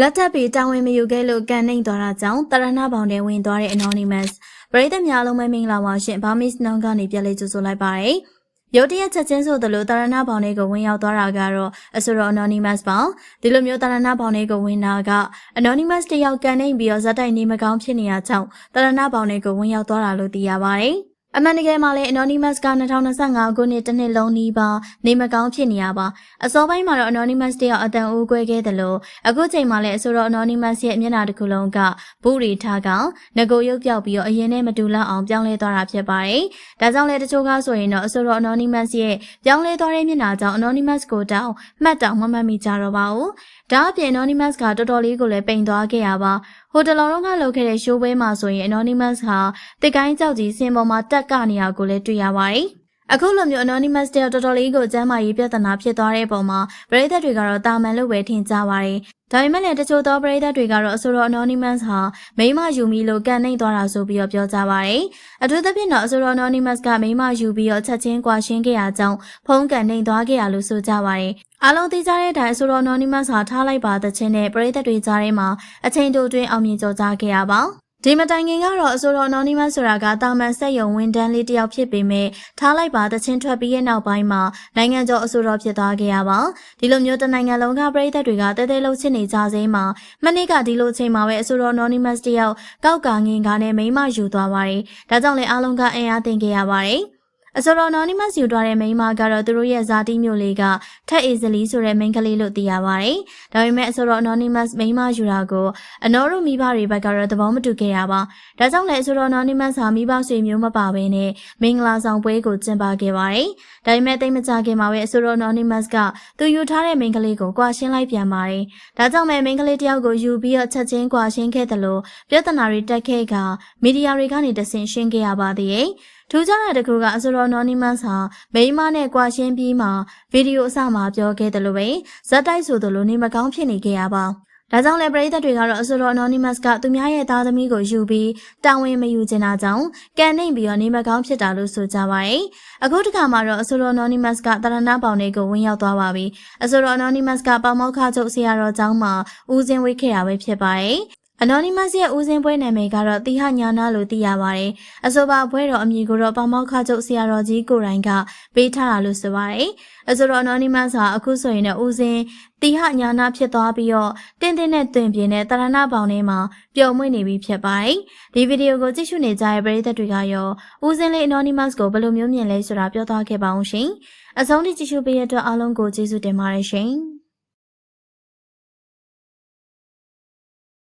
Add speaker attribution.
Speaker 1: လက်ထပ်ပြီးတာဝန်မယူခဲ့လို့ကန်နှိမ်သွားတာကြောင့်တရဏဘောင်ထဲဝင်သွားတဲ့ Anonymous ပရိသတ်များလုံးပဲမင်္ဂလာပါရှင်ဘာမစ်နောင်ကနေပြန်လေးကြိုဆိုလိုက်ပါတယ်ရုတ်တရက်ချက်ချင်းဆိုသလိုတာရဏဘောင်တွေကိုဝင်ရောက်သွားတာကတော့အဆိုတော် Anonymous ပါဒီလိုမျိုးတာရဏဘောင်တွေကိုဝင်တာက Anonymous တယောက်ကန်နှိမ်ပြီးတော့ဇက်တိုက်နေမကောင်းဖြစ်နေရကြောင်းတာရဏဘောင်တွေကိုဝင်ရောက်သွားတာလို့သိရပါတယ် အမှန်တကယ်မှလည်း Anonymous က2025ခုနှစ်တစ်နှစ်လုံးနီးပါးနေမကောင်းဖြစ်နေရပါအစောပိုင်းမှာတော့ Anonymous တယောက်အတန်အိုးကွဲခဲ့တယ်လို့အခုချိန်မှာလည်းအဆိုတော် Anonymous ရဲ့မျက်နှာတစ်ခုလုံးကဘူရီထားကောင်ငကိုရုပ်ပြောက်ပြီးတော့အရင်နဲ့မတူလောက်အောင်ပြောင်းလဲသွားတာဖြစ်ပါတယ်။ဒါကြောင့်လည်းတချို့ကဆိုရင်တော့အဆိုတော် Anonymous ရဲ့ပြောင်းလဲသွားတဲ့မျက်နှာကြောင့် Anonymous ကိုတောင်းမှတ်တောင်မမှတ်မိကြတော့ပါဘူး။ ဒါအပြင် Anonymous ကတော်တော်လေးကိုလည်းပိန်သွားခဲ့ရပါဟိုတလောလုံးကလုပ်ခဲ့တဲ့ရှိုးပွဲမှာဆိုရင် Anonymous ဟာတစ်ကိုင်းကြောက်ကြီးစင်ပေါ်မှာတက်ကနေရကိုလည်းတွေ့ရပါတယ်။အခုလိုမျိုး anonymous တယောက်တော်တော်လေးကိုကျမ်းမာရေးပြဿနာဖြစ်သွားတဲ့ပုံမှာပရိသတ်တွေကတော့တာမန်လို့ပဲထင်ကြပါတယ်။ ဒါပေမဲ့လည်းတချို့သောပရိသတ်တွေကတော့အဆိုတော် anonymous ဟာမိမယူမီလို့ကန်နှိမ့်သွားတာဆိုပြီးတော့ပြောကြပါတယ်။အထူးသဖြင့်တော့အဆိုတော် anonymous ကမိမယူပြီးတော့ချက်ချင်းကွာရှင်းခဲ့ရကြောင်းဖုံးကန်နှိမ့်သွားခဲ့ရလို့ဆိုကြပါတယ်။အားလုံးသိကြတဲ့အတိုင်းအဆိုတော် anonymous ဟာထားလိုက်ပါတဲ့ချင်းနဲ့ပရိသတ်တွေကြားထဲမှာအချိန်တိုတွင်အောင်မြင်ကြော်ကြားခဲ့ရပါ ဒီမတိုင်ခင်ကတော့အဆိုတော် anonymous ဆိုတာကတာမန်ဆက်ယုံဝန်တန်းလေးတယောက်ဖြစ်ပေမဲ့ထားလိုက်ပါတချင်းထွက်ပြီးရဲ့နောက်ပိုင်းမှာနိုင်ငံကျော်အဆိုတော်ဖြစ်သွားခဲ့ရပါဒီလိုမျိုးတနိုင်ငံလုံးကပြည်သက်တွေကတဲတဲလှုပ်ချစ်နေကြစေမှာမနေ့ကဒီလိုချိန်မှာပဲအဆိုတော် anonymous တယောက်ကောက်ကာငင်ကားနဲ့မိမယူသွားပါတယ်ဒါကြောင့်လည်းအားလုံးကအင်အားတင်ခဲ့ရပါတယ် အစောတော် anonymous ယူသွားတဲ့မိန်းမကတော့သူတို့ရဲ့ဇာတိမျိုးလေးကထက်အေဇလီဆိုတဲ့မိန်းကလေးလို့သိရပါတယ်။ဒါပေမဲ့အစောတော် anonymous မိန်းမယူတာကိုအနော်တို့မိဘတွေဘက်ကတော့သဘောမတူခဲ့ရပါ။ဒါကြောင့်လည်းအစောတော် anonymous ဟာမိဘဆွေမျိုးမပါဘဲနဲ့မင်္ဂလာဆောင်ပွဲကိုကျင်းပခဲ့ပါတယ်။ဒါပေမဲ့တိတ်မကြခင်မှာပဲအစောတော် anonymous ကသူယူထားတဲ့မိန်းကလေးကိုကွာရှင်းလိုက်ပြန်ပါတယ်။ဒါကြောင့်ပဲမိန်းကလေးတယောက်ကိုယူပြီးတော့ချက်ချင်းကွာရှင်းခဲ့တယ်လို့ပြဿနာတွေတက်ခဲ့ကမီဒီယာတွေကနေတဆင်ရှင်းခဲ့ရပါသေးတယ်။ ထူးခြားတဲ့တစ်ခုကအဆိုတော် anonymous ဟာမိန်းမနဲ့ကွာရှင်းပြီးမှဗီဒီယိုအစမှာပြောခဲ့တယ်လို့ပဲဇက်တိုက်ဆိုသလိုနေမကောင်းဖြစ်နေခဲ့ရပါဒါကြောင့်လည်းပရိသတ်တွေကတော့အဆိုတော် anonymous ကသူများရဲ့သားသမီးကိုယူပြီးတာဝန်မယူချင်တာကြောင့်ကန်နှိမ့်ပြီးတော့နေမကောင်းဖြစ်တာလို့ဆိုကြပါရဲ့အခုတခါမှာတော့အဆိုတော် anonymous ကတရဏပေါင်လေးကိုဝင်ရောက်သွားပါပြီအဆိုတော် anonymous ကပေါမောက်ခချုပ်ဆရာတော်ကျောင်းမှာဦးစင်းဝေးခဲ့တာပဲဖြစ်ပါရဲ့ Anonymous ရဲ့ဦးစင်းပွဲနာမည်ကတော့တိဟညာနာလို့သိရပါတယ်။အဆိုပါဘွဲတော်အမည်ကိုတော့ပေါမောက်ခချုပ်ဆရာတော်ကြီးကိုရိုင်းကပေးထားတာလို့ဆိုပါတယ်။အဆိုတော့ Anonymous ဟာအခုဆိုရင်တော့ဦးစင်းတိဟညာနာဖြစ်သွားပြီးတော့တင်းတင်းနဲ့တွင်ပြင်းတဲ့တရဏပေါင်ထဲမှာပျော်မွေ့နေပြီဖြစ်ပါတယ်။ဒီဗီဒီယိုကိုကြည့်ရှုနေကြတဲ့ပရိသတ်တွေကရောဦးစင်းလေး Anonymous ကိုဘယ်လိုမျိုးမြင်လဲဆိုတာပြောသွားခဲ့ပါအောင်ရှင်။အဆုံးထိကြည့်ရှုပေးတဲ့အတွက်အားလုံးကိုကျေးဇူးတင်ပါတယ်ရှင်။